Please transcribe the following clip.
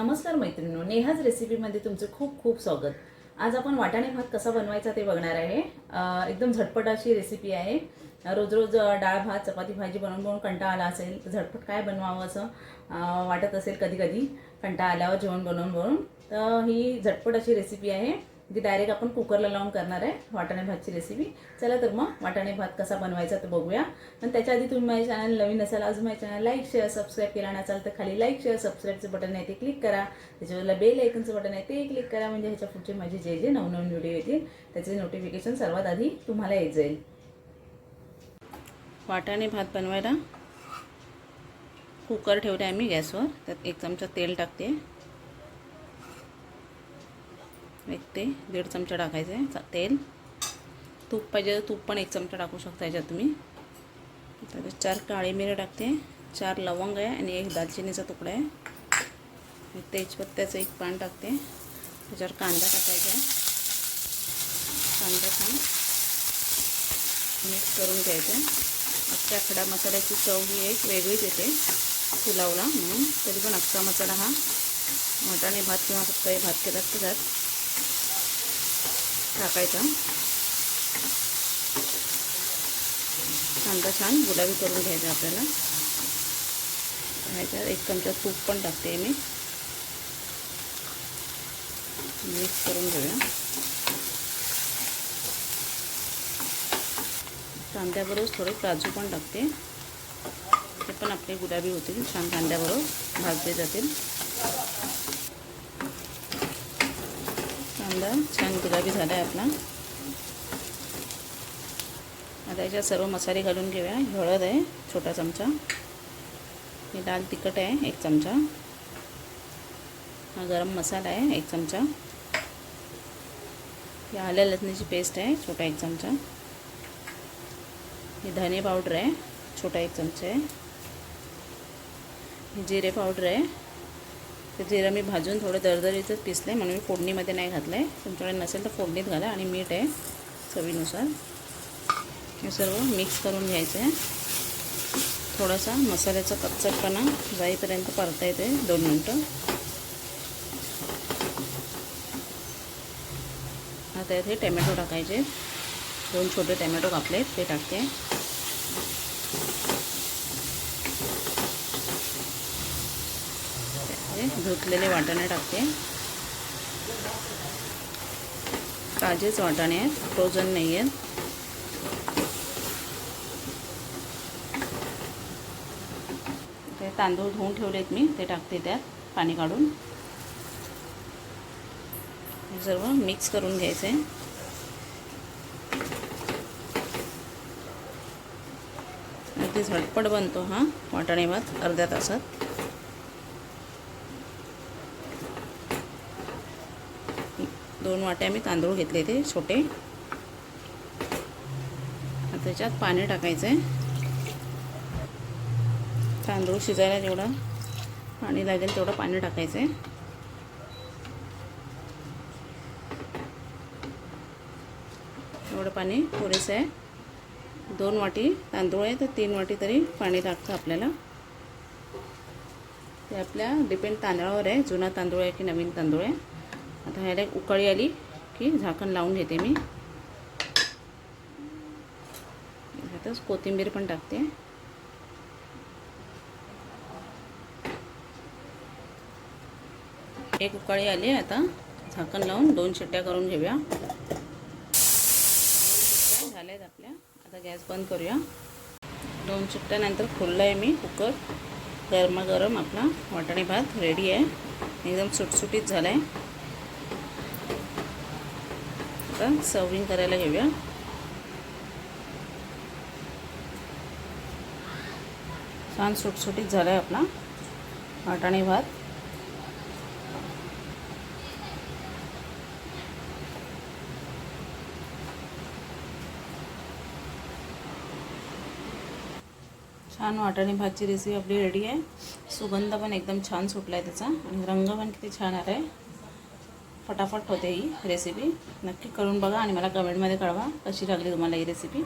नमस्कार मैत्रिणींनो नेहाज रेसिपीमध्ये तुमचं खूप खूप स्वागत. आज आपण वाटाणे भात कसा बनवायचा ते बघणार आहे. एकदम झटपट अशी रेसिपी आहे. रोज रोज डाळ भात चपाती भाजी बनवून बनवून कंटाळा आला असेल तर झटपट काय बनवावं असं वाटत असेल कधी कधी. कंटाळा आल्यावर जेवण बनवून बनवून. तर ही झटपट अशी रेसिपी आहे. म्हणजे ती डायरेक्ट आपण कुकरला लावून करणार आहे वाटाणे भातची रेसिपी चला तर मग वाटाणे भात कसा बनवायचा तर बघूया. पण त्याच्या आधी तुम्ही माझ्या चॅनल नवीन असाल अजून माझ्या चॅनल लाईक शेअर सबस्क्राईब केला नसाल तर खाली लाईक शेअर सबस्क्राईबचं बटन आहे ते क्लिक करा. त्याच्यावरला बेल ऐकनचं बटन आहे ते क्लिक करा. म्हणजे ह्याच्या पुढचे माझे जे जे नवनवीन व्हिडिओ येतील त्याचे नोटिफिकेशन सर्वात आधी तुम्हाला येत जाईल. वाटाणे भात बनवायला कुकर ठेवले आहे मी गॅसवर. त्यात एक चमचा तेल टाकते. एक ते दीड चमचा टाकायचं आहे. तेल. तूप पाहिजे तर तूप पण एक चमचा टाकू शकता याच्यात तुम्ही. त्याच्यात चार काळी मिरे टाकते. चार लवंग आहे आणि एक दालचिनीचा तुकडा आहे. तेजपत्त्याचं एक पान टाकते. त्याच्यावर कांदा टाकायचा आहे. कांदा छान मिक्स करून घ्यायचं आहे. अख्ख्या खडा मसाल्याची चव ही एक वेगळीच येते. पुलावला म्हणून. तरी पण अख्खा मसाला हा मटाणे भात किंवा फक्त हे भात केलात तर त्यात टाकायचा. कांदा छान गुलाबी करून घ्यायचा आपल्याला. ह्याच्यात एक चमचा तूप पण टाकते मी. मिक्स करून घेऊया. कांद्याबरोबर थोडे काजू पण टाकते. ते पण आपले गुलाबी होतील छान कांद्याबरोबर भाजले जातील. कांदा छान गुलाबी झाला आहे आपला. आता याच्यात सर्व मसाले घालून घेऊया. हळद आहे छोटा चमचा. हे लाल तिखट आहे एक चमचा. हा गरम मसाला आहे एक चमचा. ही आल्या लसणीची पेस्ट आहे छोटा एक चमचा. हे धने पावडर आहे छोटा एक चमचा आहे. जिरे पावडर आहे ते जिरं मी भाजून थोडं दरदरीतच पिसलं आहे म्हणून मी फोडणीमध्ये नाही घातलं आहे तुमच्याकडे नसेल तर फोडणीत घाला आणि मीठ आहे चवीनुसार. हे सर्व मिक्स करून घ्यायचं आहे थोडासा मसाल्याचा कच्चटपणा जाईपर्यंत परता येते दोन मिनटं. आता यात हे टॅमॅटो टाकायचे. दोन छोटे टॅमॅटो कापले ते टाकते. हे धुतलेले वाटाणे टाकते. ताजेच वाटाणे आहेत फ्रोझन नाही आहेत. ते तांदूळ धुवून ठेवलेत मी ते टाकते त्यात पाणी काढून. सर्व मिक्स करून घ्यायचं. आहे अगदी झटपट बनतो हा वाटाणे भात अर्ध्या तासात. दोन वाट्या मी तांदूळ घेतले ते छोटे. आता त्याच्यात पाणी टाकायचं आहे तांदूळ शिजायला जेवढं पाणी लागेल तेवढं पाणी टाकायचं आहे एवढं पाणी पुरेसं आहे. दोन वाटी तांदूळ आहे तर तीन वाटी तरी पाणी लागतं आपल्याला. ते आपल्या डिपेंड तांदळावर आहे जुना तांदूळ आहे की नवीन तांदूळ आहे. आता ह्याला एक उकळी आली की झाकण लावून घेते मी. ह्यातच कोथिंबीर पण टाकते. एक उकळी आली आता. झाकण लावून दोन शिट्ट्या करून घेऊया. झाल्या आहेत आपल्या. आता गॅस बंद करूया. दोन शिट्ट्यानंतर खुललं आहे मी कुकर. गरमागरम आपला वाटाणे भात रेडी आहे. एकदम सुटसुटीत झाला आहे आता सर्विंग करायला घेऊया. छान सुटसुटीत झाला आहे आपला वाटाणे भात. छान वाटाणे भातची रेसिपी आपली रेडी आहे. सुगंध पण एकदम छान सुटला आहे त्याचा आणि रंग पण किती छान आला आहे फटाफट होते ही रेसिपी नक्की करून बघा आणि मला कमेंटमध्ये कळवा कशी लागली तुम्हाला ही रेसिपी